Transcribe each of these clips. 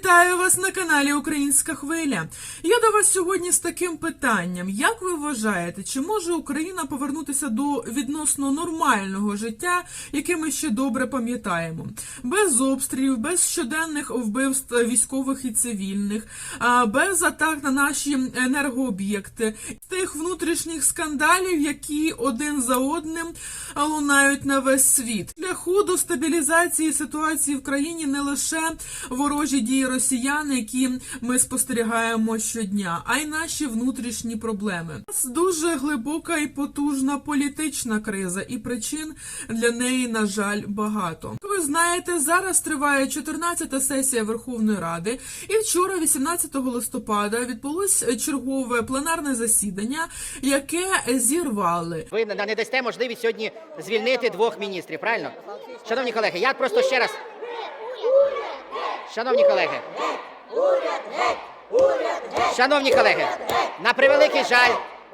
Вітаю вас на каналі Українська Хвиля. Я до вас сьогодні з таким питанням: як ви вважаєте, чи може Україна повернутися до відносно нормального життя, яке ми ще добре пам'ятаємо, без обстрілів, без щоденних вбивств військових і цивільних, без атак на наші енергооб'єкти, тих внутрішніх скандалів, які один за одним лунають на весь світ. Шляху до стабілізації ситуації в країні не лише ворожі дії росіян, які ми спостерігаємо щодня, а й наші внутрішні проблеми. У нас дуже глибока і потужна політична криза, і причин для неї, на жаль, багато. Ви знаєте, зараз триває 14-та сесія Верховної Ради, і вчора, 18 листопада, відбулось чергове пленарне засідання, яке зірвали. Ви не дасте можливість сьогодні звільнити двох міністрів, правильно? Шановні колеги, я просто ще раз. Шановні колеги. Шановні колеги, на превеликий жаль,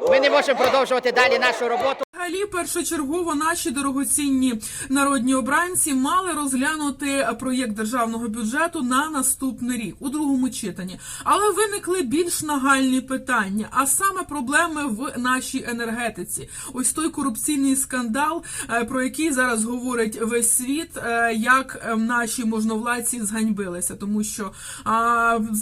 ми не можемо продовжувати далі нашу роботу. Взагалі, першочергово наші дорогоцінні народні обранці мали розглянути проєкт державного бюджету на наступний рік у другому читанні, але виникли більш нагальні питання, а саме проблеми в нашій енергетиці. Ось той корупційний скандал, е, про який зараз говорить весь світ, е, як е, наші можновладці зганьбилися, тому що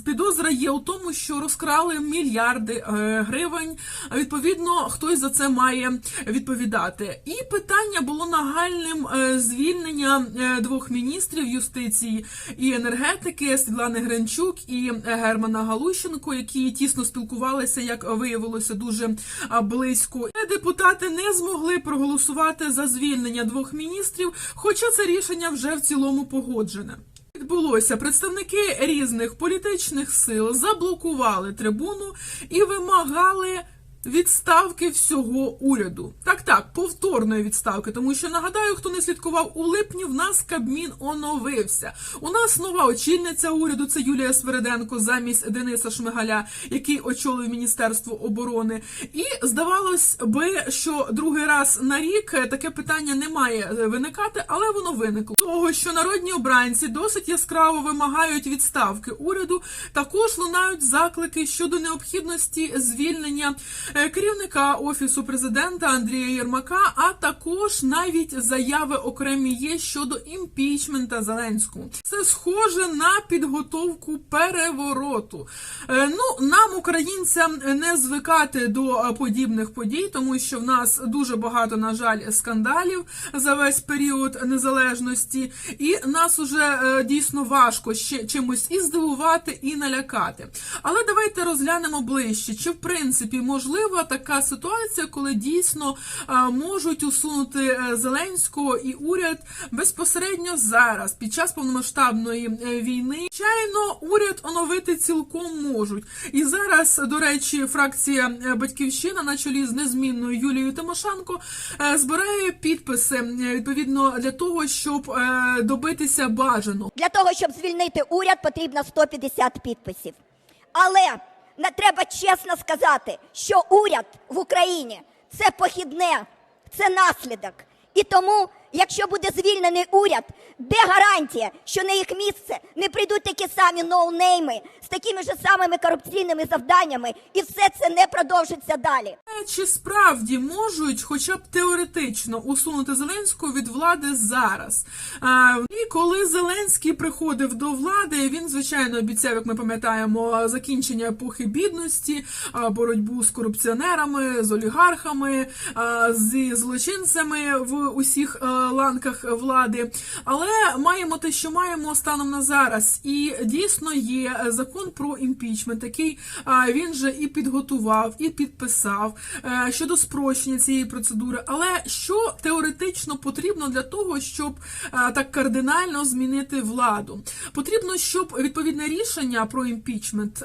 підозра є у тому, що розкрали мільярди гривень. Відповідно, хтось за це має відповідати. І питання було нагальним е, звільнення е, двох міністрів юстиції і енергетики Світлани Гринчук і е, Германа Галущенко, які тісно спілкувалися, як виявилося, дуже близько. Депутати не змогли проголосувати за звільнення двох міністрів, хоча це рішення вже в цілому погоджене. Відбулося представники різних політичних сил заблокували трибуну і вимагали. Відставки всього уряду. Так, повторної відставки, тому що нагадаю, хто не слідкував у липні, в нас Кабмін оновився. У нас нова очільниця уряду це Юлія Свереденко замість Дениса Шмигаля, який очолив Міністерство оборони. І здавалось би, що другий раз на рік таке питання не має виникати, але воно виникло. Того, що народні обранці досить яскраво вимагають відставки уряду, також лунають заклики щодо необхідності звільнення е, керівника офісу президента Андрія Єрмака, а також навіть заяви окремі є щодо імпічмента Зеленського. Це схоже на підготовку перевороту. Е, Ну нам, українцям, не звикати до е, подібних подій, тому що в нас дуже багато, на жаль, скандалів за весь період незалежності, і нас уже е, дійсно важко ще чимось і здивувати, і налякати. Але давайте розглянемо ближче, чи в принципі можлива така ситуація, коли дійсно можуть усунути е, Зеленського і уряд безпосередньо зараз, під час повномасштабної е, війни. Звичайно, уряд оновити цілком можуть. І зараз, до речі, фракція е, Батьківщина на чолі з незмінною Юлією Тимошенко збирає підписи відповідно для того, щоб добитися бажаного. Для того, щоб звільнити уряд, потрібно 150 підписів. Але не треба чесно сказати, що уряд в Україні це похідне, це наслідок. І тому, якщо буде звільнений уряд, де гарантія, що на їх місце не прийдуть такі самі ноунейми з такими ж самими корупційними завданнями, і все це не продовжиться далі. Е, Чи справді можуть, хоча б теоретично, усунути Зеленського від влади зараз? А, і коли Зеленський приходив до влади, він звичайно обіцяв, як ми пам'ятаємо, закінчення епохи бідності, боротьбу з корупціонерами, з олігархами, зі злочинцями в усіх е, ланках влади. Але маємо те, що маємо станом на зараз. І дійсно є закон про імпічмент, який він же і підготував, і підписав е, щодо спрощення цієї процедури. Але що теоретично потрібно для того, щоб е, так кардинально змінити владу? Потрібно, щоб відповідне рішення про імпічмент.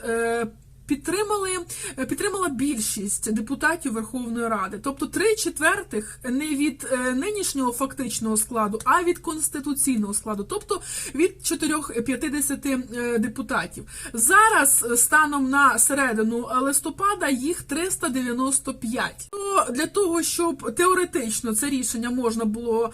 Підтримали е, підтримала більшість депутатів Верховної Ради, тобто три четвертих не від е, нинішнього фактичного складу, а від конституційного складу, тобто від 450 е, депутатів. Зараз станом на середину листопада їх 395. То для того, щоб теоретично це рішення можна було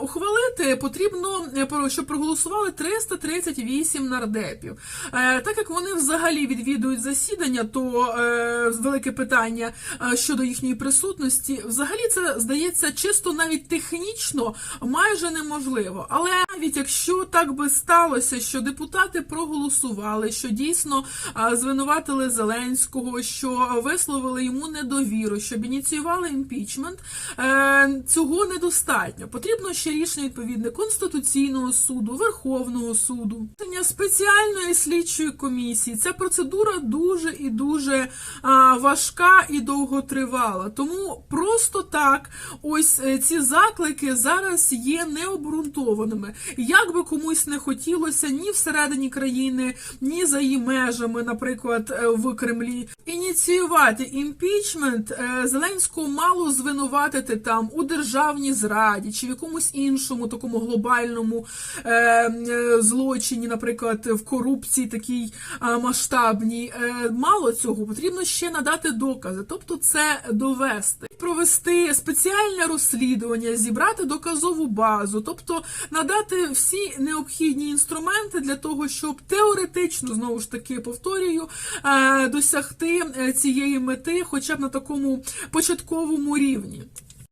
ухвалити, потрібно щоб проголосували 338 нардепів. Так як вони взагалі відвідують засідання, то е, велике питання е, щодо їхньої присутності. Взагалі це здається чисто навіть технічно майже неможливо. Але навіть якщо так би сталося, що депутати проголосували, що дійсно е, звинуватили Зеленського, що висловили йому недовіру, щоб ініціювали імпічмент, е, цього недостатньо. Потрібно ще рішення відповідне Конституційного суду, Верховного суду, спеціальної слідчої комісії. Ця процедура дуже і дуже а, важка і довготривала. Тому просто так, ось е, ці заклики зараз є необґрунтованими. Як би комусь не хотілося ні всередині країни, ні за її межами, наприклад, е, в Кремлі, ініціювати імпічмент е, Зеленського мало звинуватити там у державній зраді чи в якомусь іншому такому глобальному е, е, злочині, наприклад, в корупції такій масштабній. Мало цього потрібно ще надати докази, тобто це довести, провести спеціальне розслідування, зібрати доказову базу, тобто надати всі необхідні інструменти для того, щоб теоретично знову ж таки повторюю е, досягти е, цієї мети, хоча б на такому початковому рівні.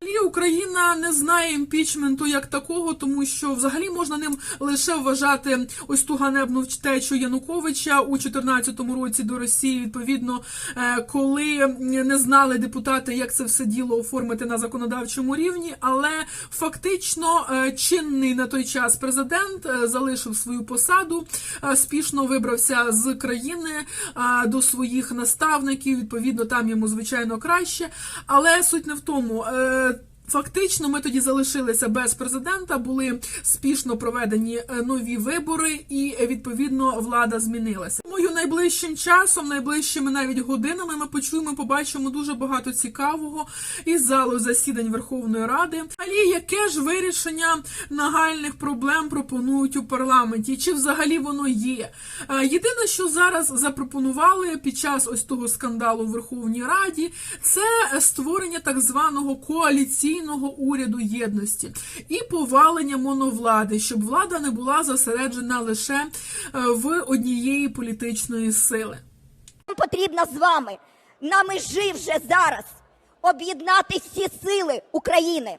Взагалі Україна не знає імпічменту як такого, тому що взагалі можна ним лише вважати ось ту ганебну втечу Януковича у 2014 році до Росії. Відповідно, е, коли не знали депутати, як це все діло оформити на законодавчому рівні, але фактично е, чинний на той час президент е, залишив свою посаду, спішно вибрався з країни до своїх наставників. Відповідно, там йому звичайно краще. Але суть не в тому. Фактично, ми тоді залишилися без президента, були спішно проведені е, нові вибори, і е, відповідно влада змінилася. Найближчим часом, найближчими навіть годинами, ми почуємо, побачимо дуже багато цікавого із залу засідань Верховної Ради. Але яке ж вирішення нагальних проблем пропонують у парламенті? Чи взагалі воно є? Е, Єдине, що зараз запропонували під час ось того скандалу в Верховній Раді, це створення так званого коаліційного уряду єдності і повалення моновлади, щоб влада не була зосереджена лише е, в однієї політичної сили. Нам потрібно з вами на межі вже зараз об'єднати всі сили України,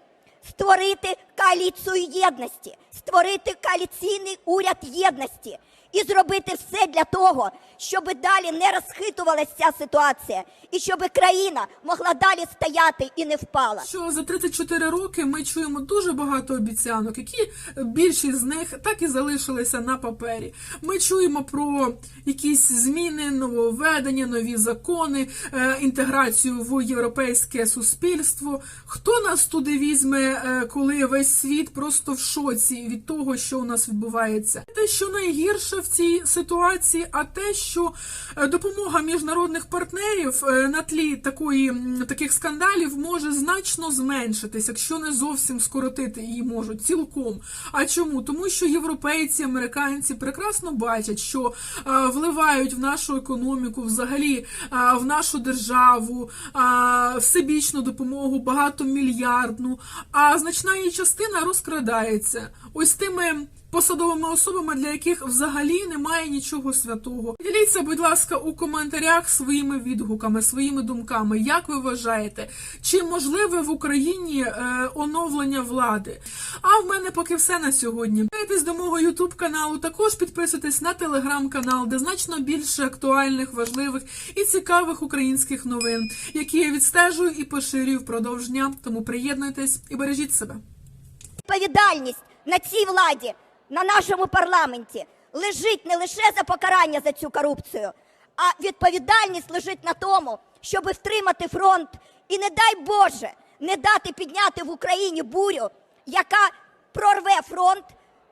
створити коаліцію єдності, створити коаліційний уряд єдності і зробити все для того, щоб далі не розхитувалася ця ситуація, і щоб країна могла далі стояти і не впала. Що за 34 роки ми чуємо дуже багато обіцянок, які більшість з них так і залишилися на папері. Ми чуємо про якісь зміни, нововведення, нові закони, е, інтеграцію в європейське суспільство. Хто нас туди візьме, е, коли весь світ просто в шоці від того, що у нас відбувається? Те, що найгірше в цій ситуації, а те, що е, допомога міжнародних партнерів е, на тлі такої таких скандалів може значно зменшитись, якщо не зовсім скоротити її можуть цілком. А чому? Тому що європейці, американці прекрасно бачать, що е, вливають в нашу економіку, взагалі в нашу державу всебічну допомогу, багатомільярдну, а значна її частина розкрадається. Ось тими посадовими особами, для яких взагалі немає нічого святого. Діліться, будь ласка, у коментарях своїми відгуками, своїми думками. Як ви вважаєте, чи можливе в Україні е, оновлення влади? А в мене поки все на сьогодні. Підписуйтесь до мого ютуб каналу. Також підписуйтесь на телеграм-канал, де значно більше актуальних, важливих і цікавих українських новин, які я відстежую і поширюю впродовж дня. Тому приєднуйтесь і бережіть себе. Відповідальність на цій владі, на нашому парламенті лежить не лише за покарання за цю корупцію, а відповідальність лежить на тому, щоб втримати фронт і, не дай Боже, не дати підняти в Україні бурю, яка прорве фронт,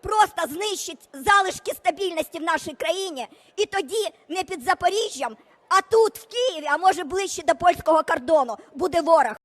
просто знищить залишки стабільності в нашій країні, і тоді не під Запоріжжям, А тут, в Києві, а може ближче до польського кордону, буде ворог.